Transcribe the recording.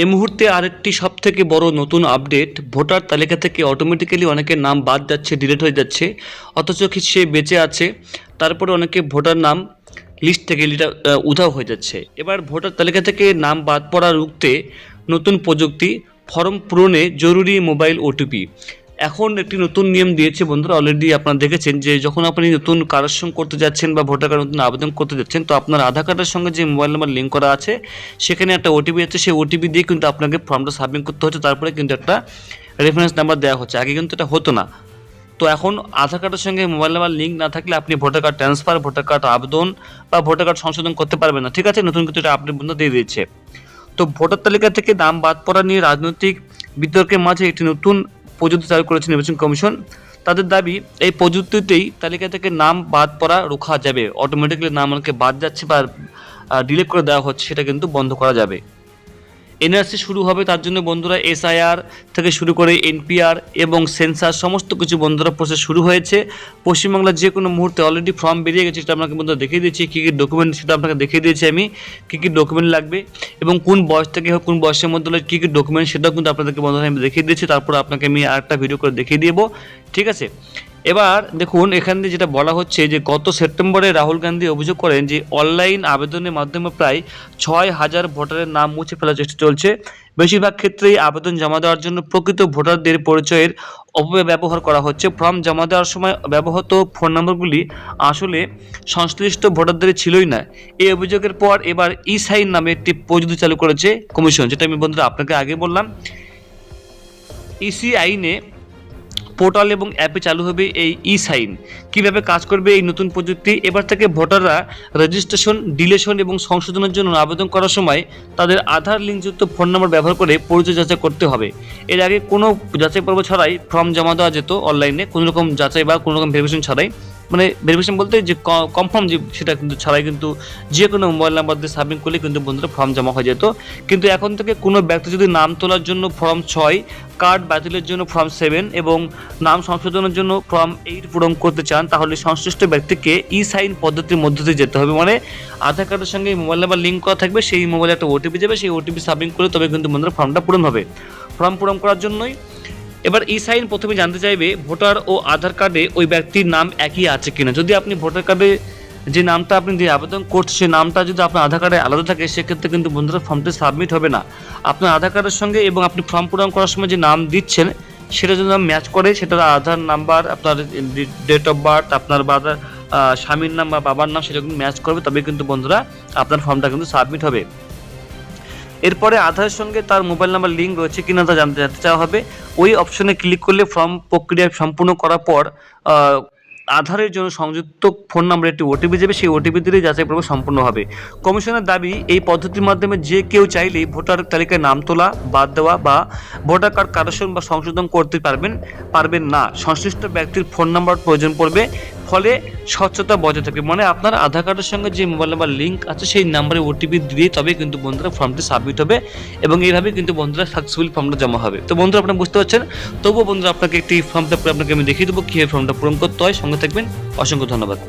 এই মুহূর্তে আরেকটি সব থেকে বড় নতুন আপডেট, ভোটার তালিকা থেকে অটোমেটিক্যালি অনেকের নাম বাদ যাচ্ছে ডিলিট হয়ে যাচ্ছে, অথচ সে বেঁচে আছে, তারপরে অনেকে ভোটার নাম লিস্ট থেকে উধাও হয়ে যাচ্ছে। এবার ভোটার তালিকা থেকে নাম বাদ পড়া রুখতে নতুন প্রযুক্তি, ফর্ম পূরণে জরুরি মোবাইল ওটিপি এখন একটি নতুন নিয়ম দিয়েছে বন্ধুরা অলরেডি আপনারা দেখেছেন যে যখন আপনি নতুন কারেকশন করতে যাচ্ছেন বা ভোটার কার্ড নতুন আবেদন করতে যাচ্ছেন, তো আপনার আধার কার্ডের সঙ্গে যে মোবাইল নাম্বার লিঙ্ক করা আছে, সেখানে একটা ওটিপি আছে, সেই ওটিপি দিয়ে কিন্তু আপনাকে ফর্মটা সাবমিট করতে হচ্ছে। তারপরে কিন্তু একটা রেফারেন্স নাম্বার দেওয়া হচ্ছে। আগে কিন্তু এটা হতো না। তো এখন আধার কার্ডের সঙ্গে মোবাইল নাম্বার লিঙ্ক না থাকলে আপনি voter card transfer voter card আবেদন বা ভোটার কার্ড সংশোধন করতে পারবেন না। ঠিক আছে? নতুন কিন্তু এটা আপডেট বন্ধু দিয়ে দিয়েছে। তো ভোটার তালিকা থেকে নাম বাদ পড়া নিয়ে রাজনৈতিক বিতর্কের মাঝে একটি নতুন প্রযুক্তি চালু করেছে নির্বাচন কমিশন। তাদের দাবি, এই প্রযুক্তিতেই তালিকা থেকে নাম বাদ পড়া রোখা যাবে। অটোমেটিক্যালি নাম অনেকে বাদ যাচ্ছে বা ডিলিট করে দেওয়া হচ্ছে, সেটা কিন্তু বন্ধ করা যাবে। এনআরসি শুরু হবে, তার জন্য বন্ধুরা এসআইআর থেকে শুরু করে এনপিআর এবং সেন্সার সমস্ত কিছু বন্ধুরা প্রসেস শুরু হয়েছে। পশ্চিমবাংলার যে কোনো মুহূর্তে অলরেডি ফর্ম বেরিয়ে গেছে, সেটা আপনাকে বন্ধুরা দেখিয়ে দিয়েছি। কী কী ডকুমেন্ট সেটা আপনাকে দেখিয়ে দিয়েছি আমি। কী কী ডকুমেন্ট লাগবে এবং কোন বয়স থেকে কোন বয়সের মধ্যে কী কী ডকুমেন্ট সেটাও কিন্তু আপনাদেরকে বন্ধুরা আমি দেখিয়ে দিয়েছি। তারপর আপনাকে আমি আরেকটা ভিডিও করে দেখিয়ে দেবো। ঠিক আছে? এবার দেখুন, এখানে যেটা বলা হচ্ছে যে গত সেপ্টেম্বরে রাহুল গান্ধী অভিযোগ করেন যে অনলাইন আবেদনের মাধ্যমে প্রায় ছয় হাজার ভোটারের নাম মুছে ফেলার চেষ্টা চলছে। বেশিরভাগ ক্ষেত্রেই আবেদন জমা দেওয়ার জন্য প্রকৃত ভোটারদের পরিচয়ের অপব্যয় ব্যবহার করা হচ্ছে। ফর্ম জমা দেওয়ার সময় ব্যবহৃত ফোন নম্বরগুলি আসলে সংশ্লিষ্ট ভোটারদের ছিলই না। এই অভিযোগের পর এবার ই সাইন নামে একটি প্রযুক্তি চালু করেছে কমিশন। যেটা আমি বন্ধুরা আপনাকে আগে বললাম। ইসি আইনে পোর্টাল এবং অ্যাপে চালু হবে এই ই সাইন কীভাবে কাজ করবে এই নতুন প্রযুক্তি? এবার থেকে ভোটাররা রেজিস্ট্রেশন ডিলেশন এবং সংশোধনের জন্য আবেদন করার সময় তাদের আধার লিঙ্কযুক্ত ফোন নম্বর ব্যবহার করে পরিচয় যাচাই করতে হবে। এর আগে কোনো যাচাই পর্ব ছাড়াই ফর্ম জমা দেওয়া যেত অনলাইনে কোনো রকম যাচাই বা কোনো রকম ভেরিফিকেশন ছাড়াই। মানে ভেরিফিকেশন বলতে যে কনফার্ম যে সেটা কিন্তু ছাড়াই কিন্তু যে কোনো মোবাইল নাম্বার দিয়ে সাবমিট করলে কিন্তু বন্ধুরা ফর্ম জমা হয়ে যেত। কিন্তু এখন থেকে কোনো ব্যক্তি যদি নাম তোলার জন্য ফর্ম ছয় কার্ড বাতিলের জন্য ফর্ম সেভেন এবং নাম সংশোধনের জন্য ফর্ম এইট পূরণ করতে চান, তাহলে সংশ্লিষ্ট ব্যক্তিকে ই সাইন পদ্ধতির মধ্য দিয়ে যেতে হবে। মানে আধার কার্ডের সঙ্গে মোবাইল নাম্বার লিঙ্ক করা থাকবে, সেই মোবাইলে একটা ওটিপি যাবে, সেই ওটিপি সাবমিট করে তবে কিন্তু বন্ধুরা ফর্মটা পূরণ হবে। ফর্ম পূরণ করার জন্যই এবার ই সাইন প্রথমে জানতে চাইবে ভোটার ও আধার কার্ডে ওই ব্যক্তির নাম একই আছে কিনা। যদি আপনি ভোটার কার্ডে যে নামটা আপনি যে আবেদন করছেন নামটা যদি আপনার আধার কার্ডে আলাদা থাকে সেক্ষেত্রে কিন্তু বন্ধুরা ফর্মটি সাবমিট হবে না। আপনার আধার কার্ডের সঙ্গে এবং আপনি ফর্ম পূরণ করার সময় যে নাম দিচ্ছেন সেটা যদি ম্যাচ করে সেটার আধার নাম্বার আপনার ডেট অফ বার্থ আপনার আহ, স্বামীর নাম বা বাবার নাম সেটা কিন্তু ম্যাচ করবে তবে কিন্তু বন্ধুরা আপনার ফর্মটা কিন্তু সাবমিট হবে। এরপরে আধারের সঙ্গে তার মোবাইল নাম্বার লিঙ্ক রয়েছে কিনা তা জানতে জানতে চাওয়া হবে। ওই অপশনে ক্লিক করলে ফর্ম প্রক্রিয়া সম্পূর্ণ করার পর আধারের জন্য সংযুক্ত ফোন নাম্বার একটি ওটিপি যাবে। সেই ওটিপি দিলেই যাচাই পর্ব সম্পূর্ণ হবে। কমিশনের দাবি, এই পদ্ধতির মাধ্যমে যে কেউ চাইলেই ভোটার তালিকায় নাম তোলা, বাদ দেওয়া বা ভোটার কার্ড কারেকশন বা সংশোধন করতে পারবেন পারবেন না। সংশ্লিষ্ট ব্যক্তির ফোন নাম্বার প্রয়োজন পড়বে। ফলে স্বচ্ছতা বজায় থাকবে মানে আপনার আধার কার্ডের সঙ্গে যে মোবাইল নাম্বার লিঙ্ক আছে, সেই নাম্বারে ওটিপি দিয়ে তবে কিন্তু বন্ধুরা ফর্মটি সাবমিট হবে এবং এইভাবে কিন্তু বন্ধুরা সাকসেসফুল ফর্মটা জমা হবে। তো বন্ধুরা, আপনারা বুঝতে পারছেন? তবুও বন্ধুরা, আপনাকে একটি ফর্মটা আপনাকে আমি দেখিয়ে দেবো, কীভাবে ফর্মটা পূরণ করতে হয়। সঙ্গে থাকবেন। অসংখ্য ধন্যবাদ।